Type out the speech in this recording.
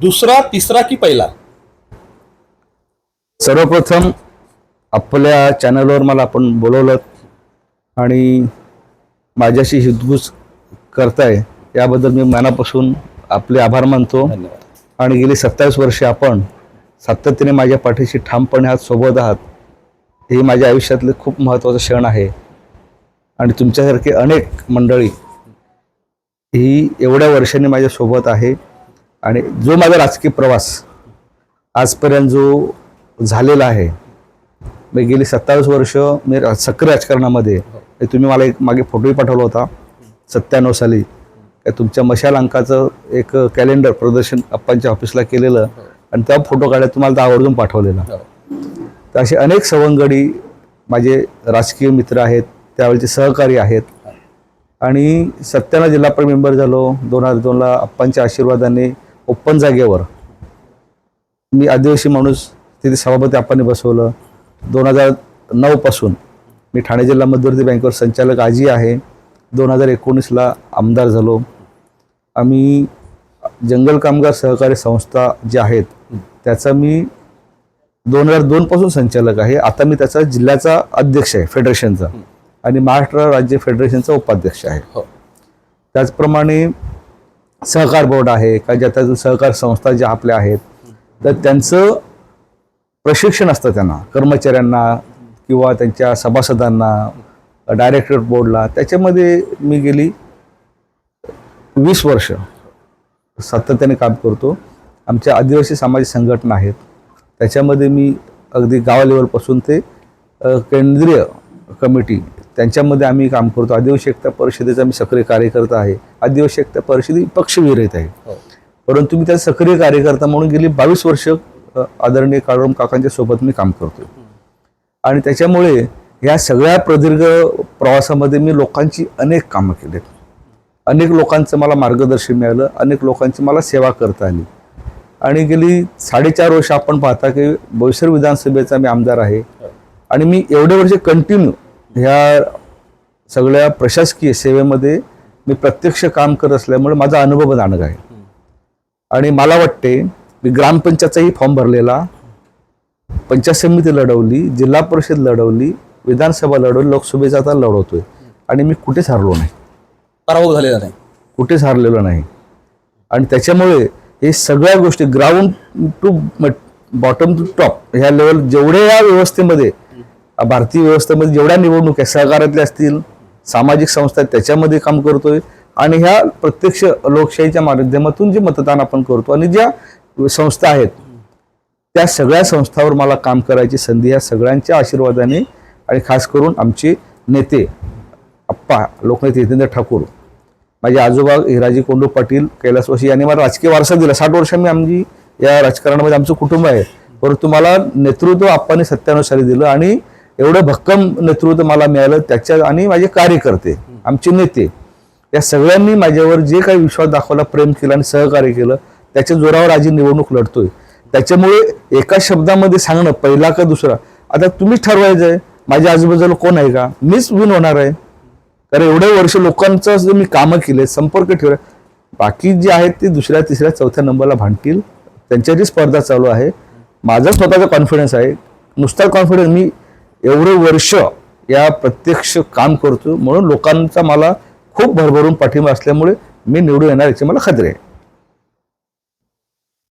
दुसरा तिसरा की पहिला? सर्वप्रथम आपल्या चॅनलवर मला आपण बोलवलं आणि माझ्याशी हितगुज करताय याबद्दल मी मनापासून आपले आभार मानतो. आणि गेली सत्तावीस वर्षे आपण सातत्याने माझ्या पाठीशी ठामपणे आहात सोबत आहात. हे माझ्या आयुष्यातले खूप महत्त्वाचा क्षण आहे. आणि तुमच्यासारखे अनेक मंडळी ही एवढ्या वर्षांनी माझ्यासोबत आहे. आणि जो माझा राजकीय प्रवास आजपर्यंत जो झालेला आहे मी गेली सत्तावीस वर्ष मी सक्रिय राजकारणामध्ये तुम्ही मला एक मागे फोटोही पाठवला होता सत्त्याण्णव साली. काय तुमच्या मशाल अंकाचं एक कॅलेंडर प्रदर्शन अप्पांच्या ऑफिसला केलेलं आणि त्या फोटो काढ्या तुम्हाला तर आवर्जून पाठवलेला. हो. तर असे अनेक सवंगडी माझे राजकीय मित्र आहेत त्यावेळेचे सहकारी आहेत. आणि सत्त्याण्णव जिल्हा परिषद मेंबर झालो दोन हजार दोनला अप्पांच्या आशीर्वादाने ओपन जागेवर. मी आदिवासी माणूस तिथे सभापती आपण बसवलं. दोन हजार नऊपासून मी ठाणे जिल्हा मध्यवर्ती बँकेवर संचालक आजी आहे. दोन हजार एकोणीसला आमदार झालो. आम्ही जंगल कामगार सहकारी संस्था ज्या आहेत त्याचा मी दोन हजार दोनपासून संचालक आहे. आता मी त्याचा जिल्ह्याचा अध्यक्ष आहे फेडरेशनचा. आणि महाराष्ट्र राज्य फेडरेशनचा उपाध्यक्ष आहे. हो. त्याचप्रमाणे सहकार बोर्ड आहे का ज्या त्या सहकार संस्था ज्या आपल्या आहेत तर त्यांचं प्रशिक्षण असतं त्यांना कर्मचाऱ्यांना किंवा त्यांच्या सभासदांना डायरेक्टर बोर्डला त्याच्यामध्ये मी गेली वीस वर्ष. सातत्याने काम करतो. आमच्या आदिवासी सामाजिक संघटना आहेत. त्याच्यामध्ये मी अगदी गावा लेवलपासून ते केंद्रीय कमिटी त्यांच्यामध्ये आम्ही काम करतो. आदिवासी एकता परिषदेचा मी सक्रिय कार्यकर्ता आहे. आदिवासी परिषद परिषदे पक्षविरहित आहे. परंतु मी त्या सक्रिय कार्यकर्ता म्हणून गेली बावीस वर्ष आदरणीय काळोम काकांच्या सोबत मी काम करतो आणि त्याच्यामुळे या सगळ्या प्रदीर्घ प्रवासामध्ये मी लोकांची अनेक कामं केली अनेक लोकांचं मला मार्गदर्शन मिळालं अनेक लोकांची मला सेवा करता आली. आणि गेली साडेचार वर्ष आपण पाहता की बोईसर विधानसभेचा मी आमदार आहे. आणि मी एवढे वर्ष कंटिन्यू ह्या सगळ्या प्रशासकीय सेवेमध्ये मी प्रत्यक्ष काम करत असल्यामुळे माझा अनुभव जाणं आहे. आणि मला वाटते मी ग्रामपंचायतचाही फॉर्म भरलेला पंचायत समिती लढवली जिल्हा परिषद लढवली विधानसभा लढवली लोकसभेचा आता लढवतोय. आणि मी कुठेच हरलो नाही. पराभव झालेला नाही. कुठेच हारलेलो नाही. आणि त्याच्यामुळे हे सगळ्या गोष्टी ground to bottom to top ह्या लेवल जेवढ्या या व्यवस्थेमध्ये भारतीय व्यवस्थेमध्ये जेवढ्या निवडणूक आहे सहकारातल्या असतील सामाजिक संस्था आहेत त्याच्यामध्ये काम करतोय. आणि ह्या प्रत्यक्ष लोकशाहीच्या माध्यमातून जे मतदान आपण करतो आणि ज्या संस्था आहेत त्या सगळ्या संस्थावर मला काम करायची संधी ह्या सगळ्यांच्या आशीर्वादाने आणि खास करून आमचे नेते अप्पा लोकनेते जितेंद्र ठाकूर माझे आजोबा हिराजी कोंडू पाटील कैलासवासी यांनी मला राजकीय वारसा दिला. साठ वर्षांनी मी आमची या राजकारणामध्ये आमचं कुटुंब आहे. परंतु मला नेतृत्व आप्पाने सत्यानुसारी दिलं आणि एवढं भक्कम नेतृत्व मला मिळालं त्याच्या आणि माझे कार्यकर्ते आमचे नेते या सगळ्यांनी माझ्यावर जे काही विश्वास दाखवला प्रेम केलं आणि सहकार्य केलं त्याच्या जोरावर आज निवडणूक लढतोय. त्याच्यामुळे एका शब्दामध्ये सांगणं पहिला का दुसरा आता तुम्हीच ठरवायचं आहे माझ्या आजूबाजूला कोण आहे का? मीच विन होणार आहे. कारण एवढे वर्ष लोकांचं जे मी कामं केले संपर्क ठेवले बाकी जे आहेत ते दुसऱ्या तिसऱ्या चौथ्या नंबरला भांडतील. त्यांच्याची स्पर्धा चालू आहे. माझा स्वतःचा कॉन्फिडन्स आहे. नुसता कॉन्फिडन्स मी एवढे वर्ष या प्रत्यक्ष काम करतो म्हणून लोकांचा मला खूप भरभरून पाठिंबा असल्यामुळे मी निवडून येणार याची मला खात्री आहे.